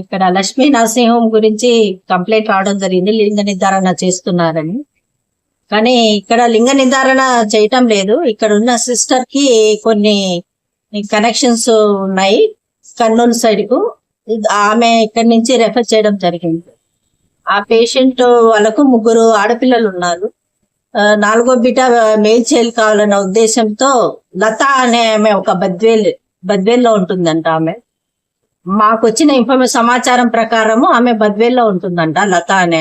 ఇక్కడ లక్ష్మీ నరసింహం గురించి కంప్లైంట్ రావడం జరిగింది. లింగ నిర్ధారణ చేస్తున్నారని. కానీ ఇక్కడ లింగ నిర్ధారణ చేయటం లేదు. ఇక్కడ ఉన్న సిస్టర్కి కొన్ని కనెక్షన్స్ ఉన్నాయి కర్నూలు సైడ్కు. ఆమె ఇక్కడి నుంచి రెఫర్ చేయడం జరిగింది. ఆ పేషెంట్ వాళ్ళకు ముగ్గురు ఆడపిల్లలు ఉన్నారు. నాలుగో బిడ్డ మేల్ చైల్డ్ కావాలన్న ఉద్దేశంతో లత అనే ఆమె ఒక బద్వేల్ బద్వేల్లో ఉంటుందంట ఆమె. మాకు వచ్చిన ఇన్ఫర్మేషన్ సమాచారం ప్రకారము ఆమె బద్వేల్లో ఉంటుందంట లత అనే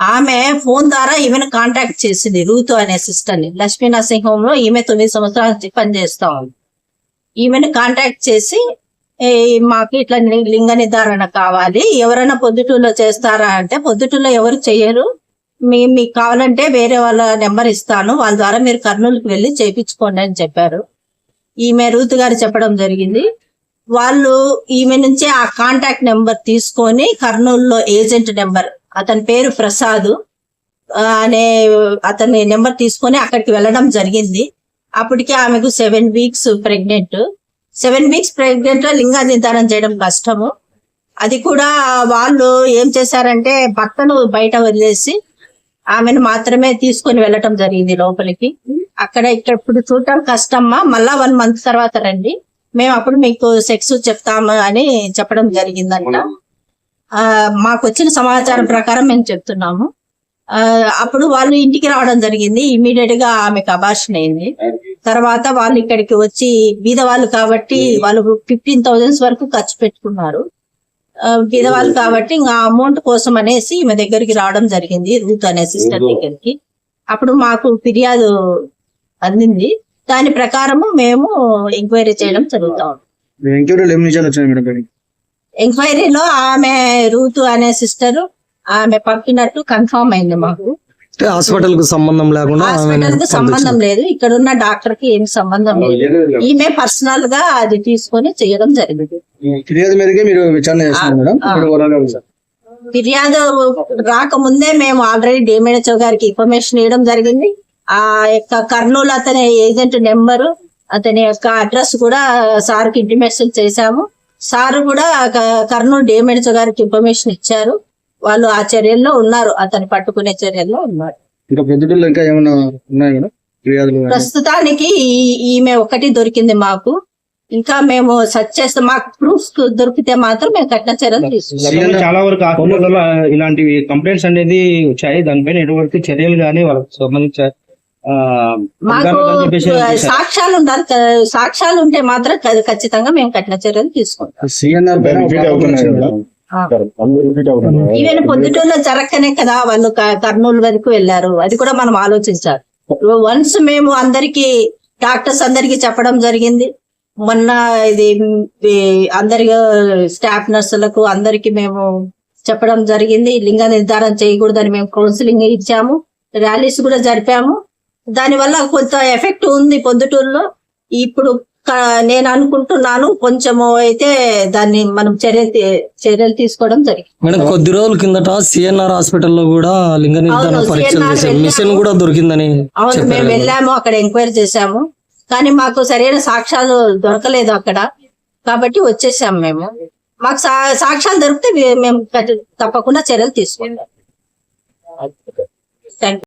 ఆమె. ఫోన్ ద్వారా ఈమెను కాంటాక్ట్ చేసింది రూతు అనే సిస్టర్ని. లక్ష్మీ నరసింహంలో ఈమె తొమ్మిది సంవత్సరాల నుంచి పనిచేస్తా ఉంది. ఈమెను కాంటాక్ట్ చేసి మాకు ఇట్లా లింగ నిర్ధారణ కావాలి. ఎవరైనా పొద్దుటూరులో చేస్తారా అంటే పొద్దుటూరులో ఎవరు చేయరు. మీ మీకు కావాలంటే వేరే వాళ్ళ నెంబర్ ఇస్తాను. వాళ్ళ ద్వారా మీరు కర్నూలుకి వెళ్ళి చేయించుకోండి అని చెప్పారు. ఈమె రూత్ గారు చెప్పడం జరిగింది. వాళ్ళు ఈమె నుంచి ఆ కాంటాక్ట్ నెంబర్ తీసుకొని కర్నూలులో ఏజెంట్ నెంబర్ అతని పేరు ప్రసాద్ అనే అతని నెంబర్ తీసుకొని అక్కడికి వెళ్ళడం జరిగింది. అప్పటికే ఆమెకు seven weeks pregnant. Seven weeks ప్రెగ్నెంట్లో లింగ నిర్ధారణ చేయడం కష్టము. అది కూడా వాళ్ళు ఏం చేశారంటే భర్తను బయట వదిలేసి ఆమెను మాత్రమే తీసుకొని వెళ్ళటం జరిగింది లోపలికి. అక్కడ ఇక్కడ ఇప్పుడు చూడటం కష్టమ్మా. మళ్ళా వన్ మంత్ తర్వాత రండి. మేము అప్పుడు మీకు సెక్స్ చెప్తాము అని చెప్పడం జరిగిందంట. ఆ, మాకు వచ్చిన సమాచారం ప్రకారం మేము చెప్తున్నాము. అప్పుడు వాళ్ళు ఇంటికి రావడం జరిగింది. ఇమీడియట్గా ఆమెకు అబార్షన్ అయింది. తర్వాత వాళ్ళు ఇక్కడికి వచ్చి బీద వాళ్ళు కాబట్టి వాళ్ళు ఫిఫ్టీన్ థౌజండ్స్ వరకు ఖర్చు పెట్టుకున్నారు. ఆ, బీద వాళ్ళు కాబట్టి ఇంకా అమౌంట్ కోసం అనేసి ఈమె దగ్గరికి రావడం జరిగింది. రూత్ అనే సిస్టర్ దగ్గరికి. అప్పుడు మాకు ఫిర్యాదు అందింది. దాని ప్రకారము మేము ఎంక్వైరీ చేయడం జరుగుతాం ఎంక్వైరీలో ఆమె రూతు అనే సిస్టర్ ఆమె పంపినట్టు కన్ఫర్మ్ అయింది మాకు. హాస్పిటల్కు సంబంధం లేకుండా హాస్పిటల్కు సంబంధం లేదు. ఇక్కడ ఉన్న డాక్టర్కి ఏం సంబంధం లేదు. ఈమె పర్సనల్గా అది తీసుకొని చేయడం జరిగింది. ఫిర్యాదు మేరకే మీరు విచారణ మేడం. రాకముందే మేము ఆల్రెడీ డిఎంహెచ్ఓ గారికి ఇన్ఫర్మేషన్ ఇవ్వడం జరిగింది. ఆ యొక్క కర్నూలు అతని ఏజెంట్ నెంబరు అతని యొక్క అడ్రస్ కూడా సార్కి ఇంటిమేషన్ చేశాము. సార్ కూడా కర్నూలు డిఎంహెచ్ఓ గారికి ఇన్ఫర్మేషన్ ఇచ్చారు. వాళ్ళు ఆ చర్యల్లో ఉన్నారు అతని పట్టుకునే చర్యల్లో ఉన్నారు? ప్రస్తుతానికి ఈ- ఈమె ఒకటి దొరికింది మాకు. ఇంకా మేము సెర్చ్ చేస్తే మాకు ప్రూఫ్స్ దొరికితే మాత్రం మేము కఠిన చర్యలు తీసుకుంటాం. చాలా వరకు ఇలాంటివి కంప్లైంట్స్ అనేది వచ్చాయి. దానిపైన ఎటువంటి చర్యలు కానీ వాళ్ళకి సంబంధించిన సాక్ష్యాలు సాక్ష్యాలు ఉంటే మాత్రం ఖచ్చితంగా మేము కఠిన చర్యలు తీసుకుంటాం. ఈవెన్ పొద్దుటూరులో జరగకనే కదా వాళ్ళు క- కర్నూలు వరకు వెళ్ళారు. అది కూడా మనం ఆలోచించాలి. వన్స్ మేము అందరికి డాక్టర్స్ అందరికి చెప్పడం జరిగింది. మొన్న ఇది అందరి స్టాఫ్ నర్సులకు అందరికి మేము చెప్పడం జరిగింది. లింగ నిర్ధారణ చేయకూడదని మేము కౌన్సిలింగ్ ఇచ్చాము. ర్యాలీస్ కూడా జరిపాము. దానివల్ల కొంత ఎఫెక్ట్ ఉంది పొద్దుటూరులో. ఇప్పుడు నేను అనుకుంటున్నాను కొంచెము అయితే దాన్ని మనం చర్య చర్యలు తీసుకోవడం జరిగింది. మేడం కొద్ది రోజుల కిందట సిఎన్ఆర్ హాస్పిటల్లో కూడా లింగ నిర్ధారణ పరీక్షలు మిషన్. కూడా దొరికిందని అవును మేము వెళ్ళాము అక్కడ ఎంక్వైరీ చేశాము. కానీ మాకు సరైన సాక్ష్యాలు దొరకలేదు అక్కడ. కాబట్టి వచ్చేసాము మేము. మాకు సాక్ష్యాలు దొరికితే మేము తప్పకుండా చర్యలు తీసుకుంటాం థ్యాంక్